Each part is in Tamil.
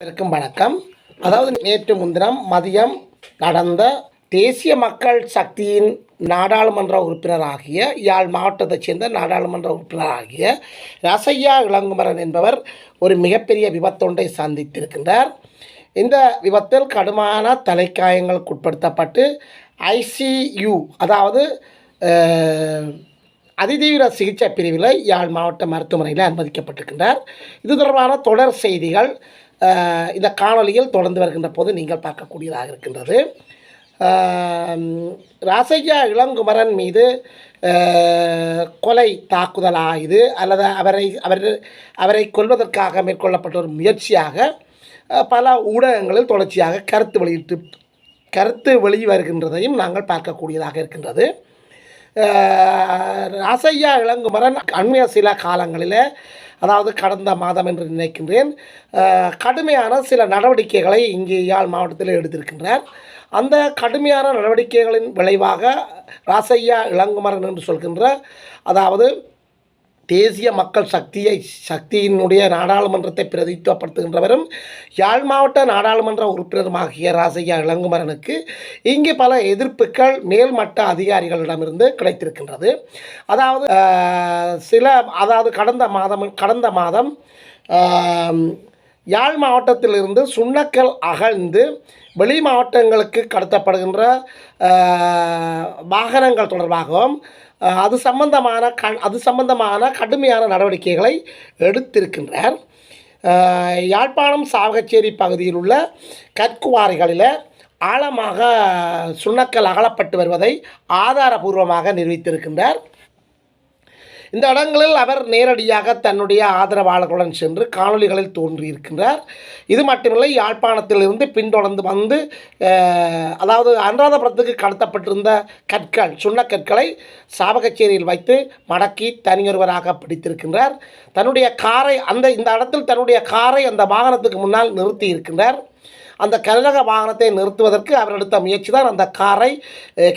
இருக்கும் வணக்கம். அதாவது நேற்று முன்தினம் மதியம் நடந்த தேசிய மக்கள் சக்தியின் நாடாளுமன்ற உறுப்பினராகிய யாழ் மாவட்டத்தைச் சேர்ந்த நாடாளுமன்ற உறுப்பினராகிய ரசையா இளங்குமரன் என்பவர் ஒரு மிகப்பெரிய விபத்தொன்றை சந்தித்திருக்கின்றார். இந்த விபத்தில் கடுமையான தலைக்காயங்களுக்கு உட்படுத்தப்பட்டு ஐசியு அதாவது அதிதீவிர சிகிச்சை பிரிவில் யாழ் மாவட்ட மருத்துவமனையில் அனுமதிக்கப்பட்டிருக்கின்றார். இது தொடர்பான தொடர் செய்திகள் இந்த காணொளியில் தொடர்ந்து வருகின்ற போது நீங்கள் பார்க்கக்கூடியதாக இருக்கின்றது. ராசையா இளங்குமரன் மீது கொலை தாக்குதலா இது அல்லது அவரை அவர் அவரை கொல்வதற்காக மேற்கொள்ளப்பட்ட ஒரு முயற்சியாக பல ஊடகங்களில் தொடர்ச்சியாக கருத்து வெளியிட்டு கருத்து வெளி வருகின்றதையும் நாங்கள் பார்க்கக்கூடியதாக இருக்கின்றது. அசையா இளங்குமரன் அண்மைய சில காலங்களில் அதாவது கடந்த மாதம் என்று நினைக்கின்றேன் கடுமையான சில நடவடிக்கைகளை இங்கே யாழ் மாவட்டத்தில் எடுத்திருக்கின்றார். அந்த கடுமையான நடவடிக்கைகளின் விளைவாக ராசையா இளங்குமரன் என்று சொல்கின்ற அதாவது தேசிய மக்கள் சக்தியை சக்தியினுடைய நாடாளுமன்றத்தை பிரதித்துவப்படுத்துகின்றவரும் யாழ் மாவட்ட நாடாளுமன்ற உறுப்பினருமாகிய ராசையா இளங்குமரனுக்கு இங்கே பல எதிர்ப்புகள் மேல்மட்ட அதிகாரிகளிடமிருந்து கிடைத்திருக்கின்றது. அதாவது சில அதாவது கடந்த மாதம் கடந்த மாதம் யாழ் மாவட்டத்திலிருந்து சுண்ணக்கல் அகழ்ந்து வெளி மாவட்டங்களுக்கு கடத்தப்படுகின்ற வாகனங்கள் தொடர்பாகவும் அது சம்பந்தமான க அது சம்பந்தமான கடுமையான நடவடிக்கைகளை எடுத்திருக்கின்றார். யாழ்ப்பாணம் சாவகச்சேரி பகுதியில் உள்ள கற்குவாரிகளில் ஆழமாக சுண்ணக்கல் அகலப்பட்டு வருவதை ஆதாரபூர்வமாக நிரூபித்திருக்கின்றார். இந்த இடங்களில் அவர் நேரடியாக தன்னுடைய ஆதரவாளர்களுடன் சென்று காணொளிகளில் தோன்றியிருக்கின்றார். இது மட்டுமில்லை யாழ்ப்பாணத்திலிருந்து பின்தொடர்ந்து வந்து அதாவது அனுராதபுரத்துக்கு கடத்தப்பட்டிருந்த கற்கள் சுண்ணக்கற்களை சாவகச்சேரியில் வைத்து மடக்கி தனியொருவராக பிடித்திருக்கின்றார். தன்னுடைய காரை அந்த இந்த இடத்தில் தன்னுடைய காரை அந்த வாகனத்துக்கு முன்னால் நிறுத்தி இருக்கின்றார் அந்த கனரக வாகனத்தை நிறுத்துவதற்கு அவர் எடுத்த முயற்சி தான் அந்த காரை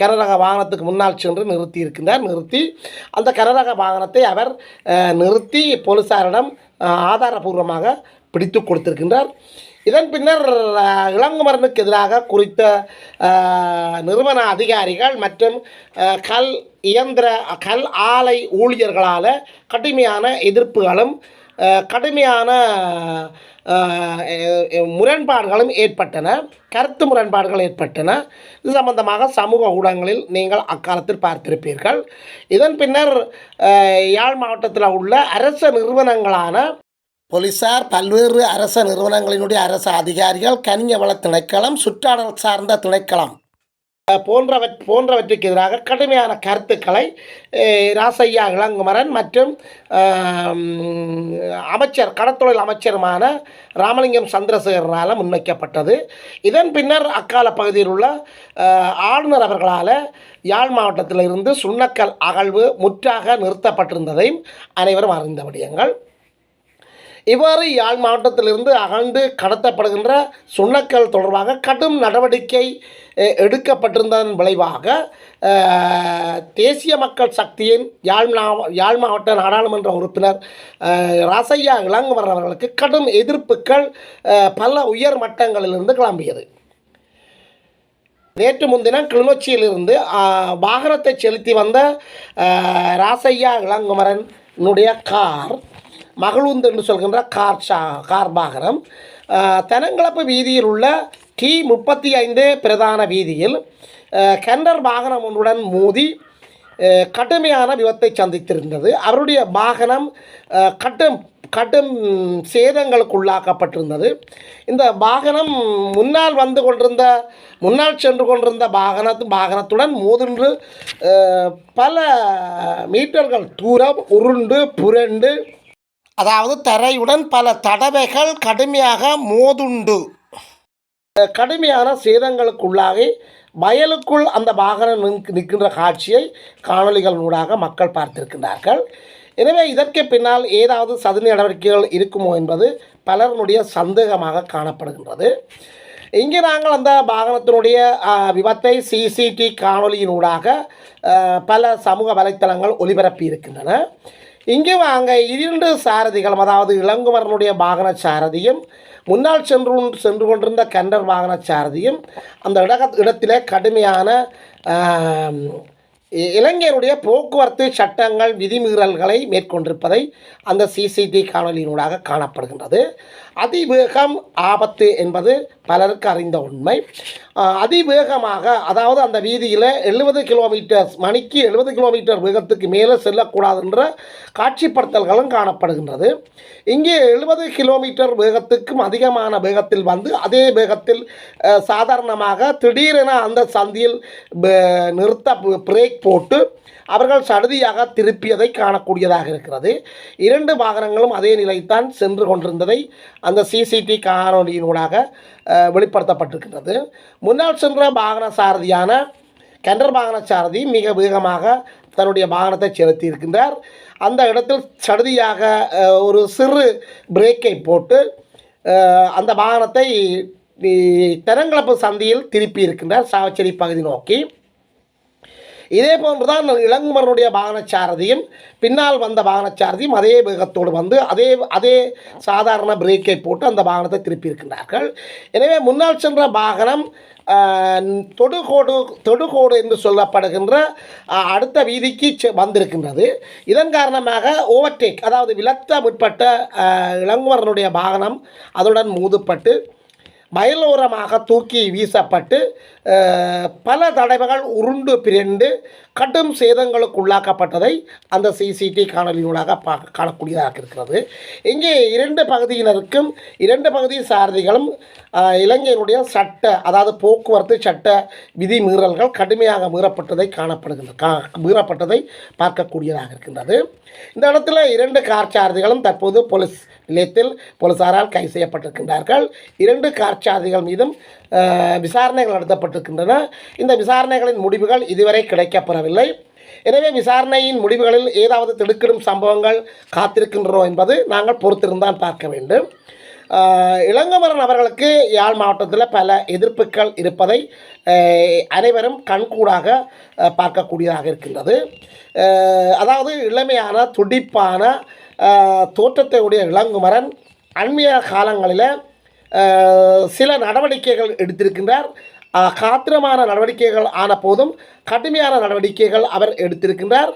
கனரக வாகனத்துக்கு முன்னால் சென்று நிறுத்தி இருக்கின்றார் நிறுத்தி அந்த கனரக வாகனத்தை அவர் நிறுத்தி போலீசாரிடம் ஆதாரபூர்வமாக பிடித்து கொடுத்திருக்கின்றார். இதன் பின்னர் இளங்குமரனுக்கு எதிராக குறித்த நிறுவன அதிகாரிகள் மற்றும் கல் இயந்திர கல் ஆலை ஊழியர்களால் கடுமையான எதிர்ப்புகளும் கடுமையான முரண்பாடுகளும் ஏற்பட்டன கருத்து முரண்பாடுகள் ஏற்பட்டன. இது சம்பந்தமாக சமூக ஊடகங்களில் நீங்கள் அக்காலத்தில் பார்த்திருப்பீர்கள். இதன் பின்னர் யாழ் மாவட்டத்தில் உள்ள அரச நிறுவனங்களான போலீசார் பல்வேறு அரச நிறுவனங்களினுடைய அரசு அதிகாரிகள் கனிய வள திணைக்களம் சுற்றாடல் சார்ந்த திணைக்களம் போன்றவ போன்றவற்றுக்கு எதிராக கடுமையான கருத்துக்களை ராசையா இளங்குமரன் மற்றும் அமைச்சர் கடத்தொழில் அமைச்சருமான ராமலிங்கம் சந்திரசேகரனால் முன்வைக்கப்பட்டது. இதன் பின்னர் அக்கால பகுதியில் உள்ள ஆளுநர் அவர்களால் யாழ் மாவட்டத்தில் இருந்து சுண்ணக்கல் அகழ்வு முற்றாக நிறுத்தப்பட்டிருந்ததையும் அனைவரும் அறிந்த விடயங்கள். இவ்வாறு யாழ் மாவட்டத்திலிருந்து அகழ்ந்து கடத்தப்படுகின்ற சுண்ணக்கல் தொடர்பாக கடும் நடவடிக்கை எடுக்கப்பட்டிருந்ததன் விளைவாக தேசிய மக்கள் சக்தியின் யாழ் யாழ் மாவட்ட நாடாளுமன்ற உறுப்பினர் ராசையா இளங்குமரன் அவர்களுக்கு கடும் எதிர்ப்புகள் பல உயர் மட்டங்களிலிருந்து கிளம்பியது. நேற்று முன்தினம் கிளிநொச்சியிலிருந்து வாகனத்தை செலுத்தி வந்த ராசையா இளங்குமரனுடைய கார் மகளூந்து என்று சொல்கின்ற கார் சா கார் வாகனம் வீதியில் உள்ள டி முப்பத்தி ஐந்து பிரதான வீதியில் கெண்டர் கண்டர் வாகனம் ஒன்றுடன் மோதி கடுமையான விபத்தை சந்தித்திருந்தது. அவருடைய வாகனம் கட்டும் கடும் சேதங்களுக்கு உள்ளாக்கப்பட்டிருந்தது. இந்த வாகனம் முன்னால் வந்து கொண்டிருந்த முன்னால் சென்று கொண்டிருந்த வாகனத்து வாகனத்துடன் மோதின்று பல மீட்டர்கள் தூரம் உருண்டு புரண்டு அதாவது தரையுடன் பல தடவைகள் கடுமையாக மோதுண்டு. கடுமையான சேதங்களுக்குள்ளாகி வயலுக்குள் அந்த வாகனம் நிற்க- நிற்கின்ற காட்சியை காணொளிகளினூடாக மக்கள் பார்த்திருக்கின்றார்கள். எனவே இதற்கு பின்னால் ஏதாவது சதி நடவடிக்கைகள் இருக்குமோ என்பது பலருடைய சந்தேகமாக காணப்படுகின்றது. இங்கே நாங்கள் அந்த வாகனத்தினுடைய விபத்தை சிசிடி காணொளியினூடாக பல சமூக வலைத்தளங்கள் ஒளிபரப்பி இருக்கின்றன இங்கே அங்கே இரண்டு சாரதிகளும் அதாவது இளங்குமரனுடைய வாகன சாரதியும் முன்னால் சென்று சென்று கொண்டிருந்த கண்டர் வாகன சாரதியும் அந்த இட இடத்திலே கடுமையான இளைஞருடைய இ- போக்குவரத்து சட்டங்கள் விதிமீறல்களை மேற்கொண்டிருப்பதை அந்த சிசிடி காணொலியினூடாக காணப்படுகின்றது. அதிவேகம் ஆபத்து என்பது பலருக்கு அறிந்த உண்மை. அதிவேகமாக அதாவது அந்த வீதியில் எழுபது கிலோமீட்டர் மணிக்கு எழுபது கிலோமீட்டர் வேகத்துக்கு மேலே செல்லக்கூடாது என்ற காட்சிப்படுத்தல்களும் காணப்படுகின்றது. இங்கே எழுபது கிலோமீட்டர் வேகத்துக்கும் அதிகமான வேகத்தில் வந்து அதே வேகத்தில் சாதாரணமாக திடீரென அந்த சந்தியில் நிறுத்த பிரேக் போட்டு அவர்கள் சடுதியாக திருப்பியதை காணக்கூடியதாக இருக்கிறது. இரண்டு வாகனங்களும் அதே நிலைத்தான் சென்று கொண்டிருந்ததை அந்த சிசிடி காணொலியினூடாக வெளிப்படுத்தப்பட்டிருக்கின்றது முன்னால் சென்ற வாகன சாரதியான கெண்டர் வாகன சாரதி மிக வேகமாக தன்னுடைய வாகனத்தை செலுத்தி இருக்கின்றார் அந்த இடத்தில் சடுதியாக ஒரு சிறு பிரேக்கை போட்டு அந்த வாகனத்தை இ- சந்தியில் திருப்பி இருக்கின்றார் சாவச்சேரி பகுதி நோக்கி. இதே போன்றுதான் இளங்குமரனுடைய வாகனச்சாரதியும் பின்னால் வந்த வாகனச்சாரதியும் அதே வேகத்தோடு வந்து அதே அதே சாதாரண பிரேக்கை போட்டு அந்த வாகனத்தை திருப்பி இருக்கின்றார்கள். எனவே முன்னால் சென்ற வாகனம் தொடுகோடு தொடுகோடு என்று சொல்லப்படுகின்ற அடுத்த வீதிக்கு செ- வந்திருக்கின்றது. இதன் காரணமாக ஓவர்டேக் அதாவது விலத்த முற்பட்ட ஆஹ், இளங்குமரனுடைய வாகனம் அதுடன் மூதுப்பட்டு மயிலோரமாக தூக்கி வீசப்பட்டு பல தடவைகள் உருண்டு பிரிண்டு கடும் சேதங்களுக்கு உள்ளாக்கப்பட்டதை அந்த சிசிடி காணொலியூடாக பா காணக்கூடியதாக இருக்கிறது. இங்கே இரண்டு பகுதியினருக்கும் இரண்டு பகுதி சாரதிகளும் அஹ், இலங்கையினுடைய சட்ட அதாவது போக்குவரத்து சட்ட விதி மீறல்கள் கடுமையாக மீறப்பட்டதை காணப்படுகின்ற கா மீறப்பட்டதை பார்க்கக்கூடியதாக இருக்கின்றது. இந்த இடத்துல இரண்டு கார் சாரதிகளும் தற்போது போலீஸ் நிலையத்தில் போலீஸாரால் கைது செய்யப்பட்டிருக்கின்றார்கள். இரண்டு கார் சாரதிகள் மீதும் விசாரணைகள் நடத்தப்பட்டிருக்கின்றன. இந்த விசாரணைகளின் முடிவுகள் இதுவரை கிடைக்கப்பெறவில்லை. எனவே விசாரணையின் முடிவுகளில் ஏதாவது திடுக்கிடும் சம்பவங்கள் காத்திருக்கின்றோம் என்பது நாங்கள் பொறுத்திருந்தான் பார்க்க வேண்டும். இளங்கமரன் அவர்களுக்கு யாழ் மாவட்டத்தில் பல எதிர்ப்புகள் இருப்பதை அனைவரும் கண்கூடாக பார்க்கக்கூடியதாக இருக்கின்றது. அதாவது இளமையான துடிப்பான தோற்றத்தை உடைய இளங்குமரன் அண்மைய காலங்களில் சில நடவடிக்கைகள் எடுத்திருக்கின்றார். காத்திரமான நடவடிக்கைகள் ஆன போதும் கடுமையான நடவடிக்கைகள் அவர் எடுத்திருக்கின்றார்.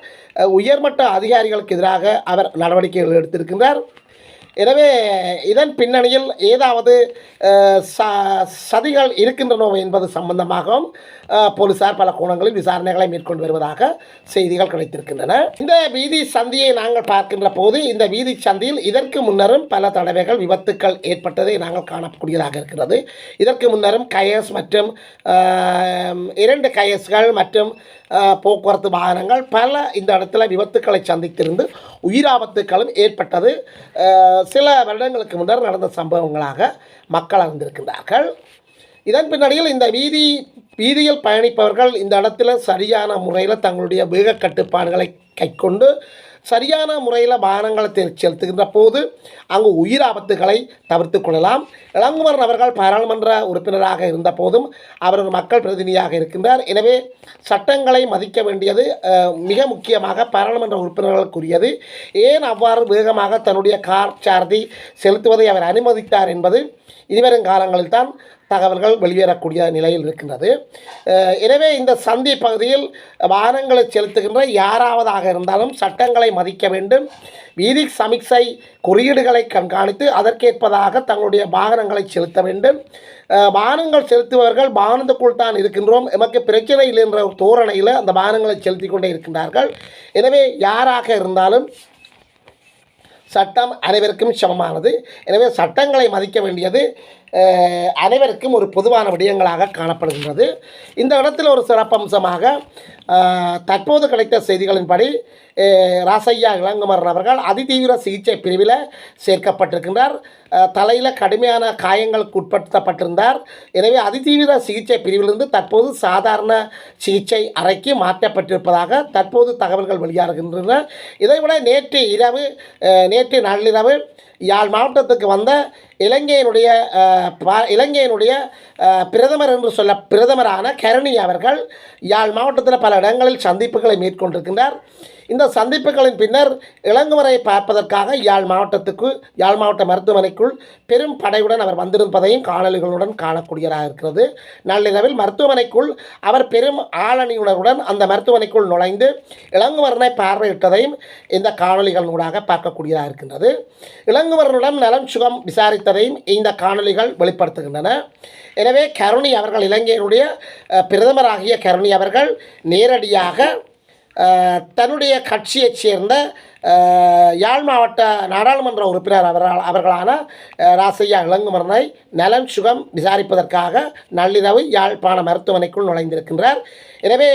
உயர்மட்ட அதிகாரிகளுக்கு எதிராக அவர் நடவடிக்கைகள் எடுத்திருக்கின்றார். எனவே இதன் பின்னணியில் ஏதாவது ச சதிகள் இருக்கின்றனோ என்பது சம்பந்தமாகவும் போலீசார் பல கோணங்களில் விசாரணைகளை மேற்கொண்டு வருவதாக செய்திகள் கிடைத்திருக்கின்றன. இந்த வீதி சந்தியை நாங்கள் பார்க்கின்ற போது இந்த வீதி சந்தியில் இதற்கு முன்னரும் பல தடவைகள் விபத்துக்கள் ஏற்பட்டதை நாங்கள் காணக்கூடியதாக இருக்கிறது. இதற்கு முன்னரும் கயஸ் மற்றும் இரண்டு கயஸ்கள் மற்றும் போக்குவரத்து வாகனங்கள் பல இந்த இடத்துல விபத்துக்களை சந்தித்திருந்து உயிராபத்துக்களும் ஏற்பட்டது. சில வருடங்களுக்கு முன்னர் நடந்த சம்பவங்களாக மக்கள் அறிந்திருக்கின்றார்கள். இதன் பின்னணியில் இந்த வீதி வீதியில் பயணிப்பவர்கள் இந்த இடத்துல சரியான முறையில் தங்களுடைய வேக கட்டுப்பாடுகளை கைக்கொண்டு சரியான முறையில் வாகனங்களை தெ- செலுத்துகின்ற போது அங்கு உயிர் ஆபத்துகளை தவிர்த்து கொள்ளலாம். இளங்குமரன் அவர்கள் பாராளுமன்ற உறுப்பினராக இருந்த போதும் அவர் ஒரு மக்கள் பிரதிநிதியாக இருக்கின்றார். எனவே சட்டங்களை மதிக்க வேண்டியது மிக முக்கியமாக பாராளுமன்ற உறுப்பினர்களுக்குரியது. ஏன் அவ்வாறு வேகமாக தன்னுடைய கார் சார்தி செலுத்துவதை அவர் அனுமதித்தார் என்பது இனிவரும் காலங்களில் தான் தகவல்கள் வெளியேறக்கூடிய நிலையில் இருக்கின்றது. எனவே இந்த சந்தி பகுதியில் வாகனங்களை செலுத்துகின்ற யாராவதாக இருந்தாலும் சட்டங்களை மதிக்க வேண்டும். வீதி சமிக்சை குறியீடுகளை கண்காணித்து அதற்கேற்பதாக தங்களுடைய வாகனங்களை செலுத்த வேண்டும். வாகனங்கள் செலுத்துபவர்கள் வாகனத்துக்குள் தான் இருக்கின்றோம். எமக்கு பிரச்சனை இல்லை என்ற ஒரு தோரணையில் அந்த வாகனங்களை செலுத்தி கொண்டே இருக்கின்றார்கள். எனவே யாராக இருந்தாலும் சட்டம் அனைவருக்கும் சமமானது. எனவே சட்டங்களை மதிக்க வேண்டியது அனைவருக்கும் ஒரு பொதுவான விடயங்களாக காணப்படுகின்றது. இந்த இடத்தில் ஒரு சிறப்பம்சமாக தற்போது கிடைத்த செய்திகளின்படி ராசையா இளங்குமரன் அவர்கள் அதிதீவிர சிகிச்சை பிரிவில் சேர்க்கப்பட்டிருக்கின்றார். தலையில் கடுமையான காயங்களுக்கு உட்படுத்தப்பட்டிருந்தார். எனவே அதிதீவிர சிகிச்சை பிரிவிலிருந்து தற்போது சாதாரண சிகிச்சை அறைக்கு மாற்றப்பட்டிருப்பதாக தற்போது தகவல்கள் வெளியாகின்றன. இதைவிட நேற்று இரவு நேற்று நள்ளிரவு யாழ் மாவட்டத்துக்கு வந்த இலங்கையினுடைய இலங்கையினுடைய பிரதமர் என்று சொல்ல பிரதமரான கரணி அவர்கள் யாழ் மாவட்டத்தில் பல இடங்களில் சந்திப்புகளை மேற்கொண்டிருக்கின்றார். இந்த சந்திப்புகளின் பின்னர் இளங்குமரை பார்ப்பதற்காக யாழ் மாவட்டத்துக்கு யாழ் மாவட்ட மருத்துவமனைக்குள் பெரும் படையுடன் அவர் வந்திருப்பதையும் காணொலிகளுடன் காணக்கூடியதாக இருக்கிறது. நள்ளிரவில் மருத்துவமனைக்குள் அவர் பெரும் ஆளணியுடனுடன் அந்த மருத்துவமனைக்குள் நுழைந்து இளங்குமரனை பார்வையிட்டதையும் இந்த காணொலிகள் ஊடாக பார்க்கக்கூடியதாக இருக்கின்றது. இளங்குமரனுடன் நலம் சுகம் விசாரித்ததையும் இந்த காணொலிகள் வெளிப்படுத்துகின்றன. எனவே கருணி அவர்கள் இலங்கையினுடைய பிரதமராகிய கருணி அவர்கள் நேரடியாக தன்னுடைய கட்சியைச் சேர்ந்த யாழ் மாவட்ட நாடாளுமன்ற உறுப்பினர் அவரால் அவர்களான ராசையா இளங்குமரனை நலன் சுகம் விசாரிப்பதற்காக நள்ளிரவு யாழ்ப்பாண மருத்துவமனைக்குள் நுழைந்திருக்கின்றார். எனவே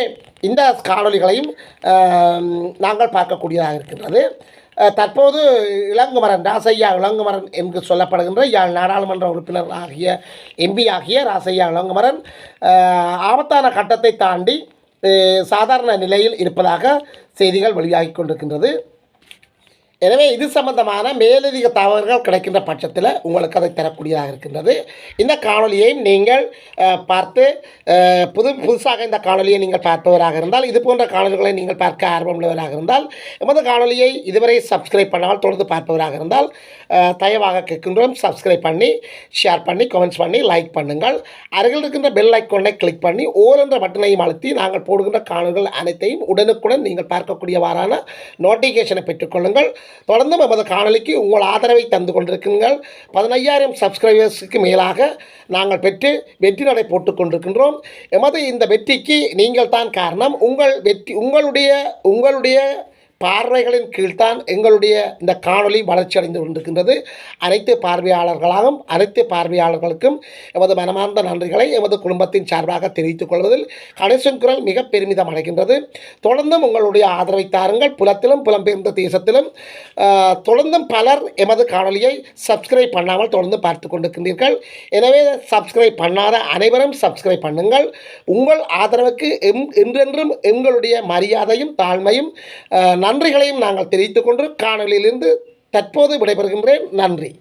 இந்த காணொளிகளையும் நாங்கள் பார்க்கக்கூடியதாக இருக்கின்றது. தற்போது இளங்குமரன் ராசையா இளங்குமரன் என்று சொல்லப்படுகின்ற யாழ் நாடாளுமன்ற உறுப்பினர் ஆகிய எம்பி ஆகிய ராசையா இளங்குமரன் ஆபத்தான கட்டத்தை தாண்டி சாதாரண நிலையில் இருப்பதாக செய்திகள் வெளியாகி கொண்டிருக்கின்றது. எனவே இது சம்பந்தமான மேலதிக தகவல்கள் கிடைக்கின்ற பட்சத்தில் உங்களுக்கு அதை தரக்கூடியதாக இருக்கின்றது. இந்த காணொலியை நீங்கள் பார்த்து புது புதுசாக இந்த காணொலியை நீங்கள் பார்ப்பவராக இருந்தால் இது போன்ற காணொலிகளை நீங்கள் பார்க்க ஆர்வமுள்ளவராக இருந்தால் எமது காணொலியை இதுவரை சப்ஸ்கிரைப் பண்ணாமல் தொடர்ந்து பார்ப்பவராக இருந்தால் தயவாக கேட்கின்றோம். சப்ஸ்கிரைப் பண்ணி ஷேர் பண்ணி கமெண்ட்ஸ் பண்ணி லைக் பண்ணுங்கள். அருகில் இருக்கின்ற பெல் ஐக்கோனை கிளிக் பண்ணி ஓர் என்ற பட்டனையும் அழுத்தி நாங்கள் போடுகின்ற காணொலிகள் அனைத்தையும் உடனுக்குடன் நீங்கள் பார்க்கக்கூடியவாறான நோட்டிஃபிகேஷனை பெற்றுக்கொள்ளுங்கள் தொடர்ந்து நமது காணொலிக்கு உங்கள் ஆதரவை தந்து கொண்டிருக்கிறீர்கள் பதினையாயிரம் சப்ஸ்கிரைபர்ஸுக்கு மேலாக நாங்கள் பெற்று வெற்றி நடை போட்டுக் கொண்டிருக்கின்றோம். எமது இந்த வெற்றிக்கு நீங்கள் தான் காரணம். உங்கள் வெற்றி உங்களுடைய உங்களுடைய பார்வைகளின் கீழ்தான் எங்களுடைய இந்த காணொளி வளர்ச்சி அடைந்து கொண்டிருக்கின்றது. அனைத்து பார்வையாளர்களாகவும் அனைத்து பார்வையாளர்களுக்கும் எமது மனமார்ந்த நன்றிகளை எமது குடும்பத்தின் சார்பாக தெரிவித்துக் கொள்வதில் கணேசன் குரல் மிக பெருமிதம் அடைகின்றது. தொடர்ந்தும் உங்களுடைய ஆதரவை தாருங்கள். புலத்திலும் புலம்பெயர்ந்த தேசத்திலும் தொடர்ந்தும் பலர் எமது காணொளியை சப்ஸ்கிரைப் பண்ணாமல் தொடர்ந்து பார்த்து கொண்டிருக்கின்றீர்கள். எனவே சப்ஸ்கிரைப் பண்ணாத அனைவரும் சப்ஸ்கிரைப் பண்ணுங்கள். உங்கள் ஆதரவுக்கு எம் என்றென்றும் எங்களுடைய மரியாதையும் தாழ்மையும் நன்றிகளையும் நாங்கள் தெரிவித்துக் கொண்டு காணொலியிலிருந்து தற்போது விடைபெறுகின்றேன். நன்றி.